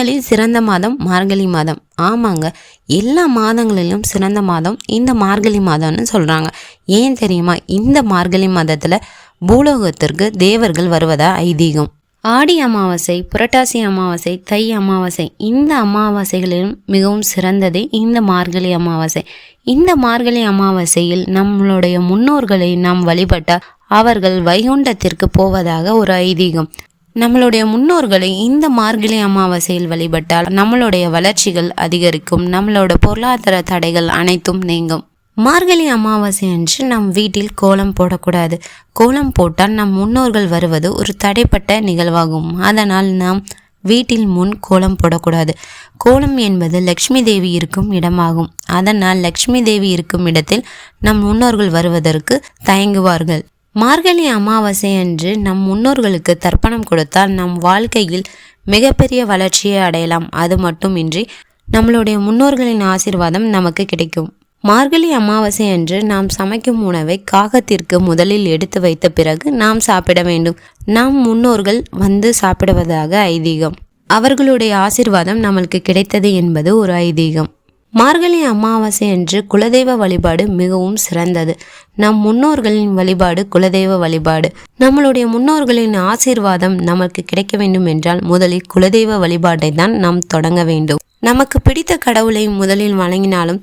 மாதங்களில் சிறந்த மாதம் மார்கழி மாதம். ஆமாங்க. எல்லா மாதங்களிலும் சிறந்த மாதம் இந்த மார்கழி மாதம்னு சொல்கிறாங்க ஏன் தெரியுமா? இந்த மார்கழி மாதத்தில் பூலோகத்திற்கு தேவர்கள் வருவதா ஐதீகம். ஆடி அமாவாசை புரட்டாசி அமாவாசை தை அமாவாசை இந்த அமாவாசைகளிலும் மிகவும் சிறந்தது இந்த மார்கழி அமாவாசை. இந்த மார்கழி அமாவாசையில் நம்மளுடைய முன்னோர்களை நாம் வழிபட்டால் அவர்கள் வைகுண்டத்திற்கு போவதாக ஒரு ஐதீகம். நம்மளுடைய முன்னோர்களை இந்த மார்கழி அமாவாசையில் வழிபட்டால் நம்மளுடைய வளர்ச்சிகள் அதிகரிக்கும் நம்மளோட பொருளாதார தடைகள் அனைத்தும் நீங்கும். மார்கழி அமாவாசை அன்று நம் வீட்டில் கோலம் போடக்கூடாது. கோலம் போட்டால் நம் முன்னோர்கள் வருவது ஒரு தடைப்பட்ட நிகழ்வாகும். அதனால் நாம் வீட்டில் முன் கோலம் போடக்கூடாது. கோலம் என்பது லக்ஷ்மி தேவி இருக்கும் இடமாகும். அதனால் லக்ஷ்மி தேவி இருக்கும் இடத்தில் நம் முன்னோர்கள் வருவதற்கு தயங்குவார்கள். மார்கழி அமாவாசை அன்று நம் முன்னோர்களுக்கு தர்ப்பணம் கொடுத்தால் நம் வாழ்க்கையில் மிகப்பெரிய வளர்ச்சியை அடையலாம். அது மட்டுமின்றி நம்மளுடைய முன்னோர்களின் ஆசிர்வாதம் நமக்கு கிடைக்கும். மார்கழி அமாவாசை அன்று நாம் சமைக்கும் உணவை காகத்திற்கு முதலில் எடுத்து வைத்த பிறகு நாம் சாப்பிட வேண்டும். நாம் முன்னோர்கள் வந்து சாப்பிடுவதாக ஐதீகம். அவர்களுடைய ஆசிர்வாதம் நம்மளுக்கு கிடைத்தது என்பது ஒரு ஐதீகம். மார்கழி அமாவாசை அன்று குலதெய்வ வழிபாடு மிகவும் சிறந்தது. நம் முன்னோர்களின் வழிபாடு குலதெய்வ வழிபாடு. நம்மளுடைய முன்னோர்களின் ஆசீர்வாதம் நமக்கு கிடைக்க வேண்டும் என்றால் முதலில் குலதெய்வ வழிபாட்டை தான் நாம் தொடங்க வேண்டும். நமக்கு பிடித்த கடவுளை முதலில் வழங்கினாலும்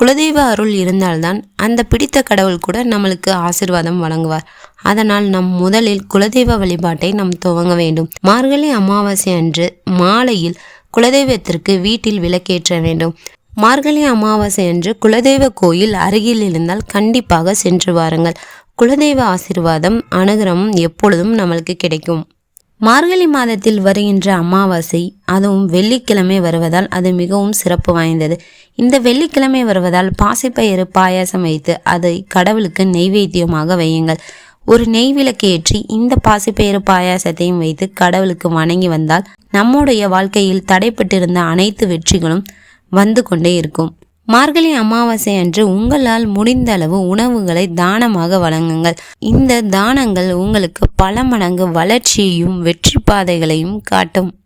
குலதெய்வ அருள் இருந்தால்தான் அந்த பிடித்த கடவுள் கூட நம்மளுக்கு ஆசிர்வாதம் வழங்குவார். அதனால் நம் முதலில் குலதெய்வ வழிபாட்டை நாம் துவங்க வேண்டும். மார்கழி அமாவாசை அன்று மாலையில் குலதெய்வத்திற்கு வீட்டில் விளக்கேற்ற வேண்டும். மார்கழி அமாவாசை அன்று குலதெய்வ கோயில் அருகில் இருந்தால் கண்டிப்பாக சென்று வாருங்கள். குலதெய்வ ஆசிர்வாதம் அனுகிரகம் எப்பொழுதும் நம்மளுக்கு கிடைக்கும். மார்கழி மாதத்தில் வருகின்ற அமாவாசை அதுவும் வெள்ளிக்கிழமை வருவதால் அது மிகவும் சிறப்பு வாய்ந்தது. இந்த வெள்ளிக்கிழமை வருவதால் பாசிப்பயிறு பாயாசம் வைத்து அதை கடவுளுக்கு நெய்வேத்தியமாக வையுங்கள். ஒரு நெய் விளக்கு ஏற்றி இந்த பாசிப்பயிறு பாயாசத்தையும் வைத்து கடவுளுக்கு வணங்கி வந்தால் நம்முடைய வாழ்க்கையில் தடைப்பட்டிருந்த அனைத்து வெற்றிகளும் வந்து கொண்டே இருக்கும். மார்கழி அமாவாசை அன்று உங்களால் முடிந்த அளவு உணவுகளை தானமாக வழங்குங்கள். இந்த தானங்கள் உங்களுக்கு பல மடங்கு வளர்ச்சியையும் வெற்றி பாதைகளையும் காட்டும்.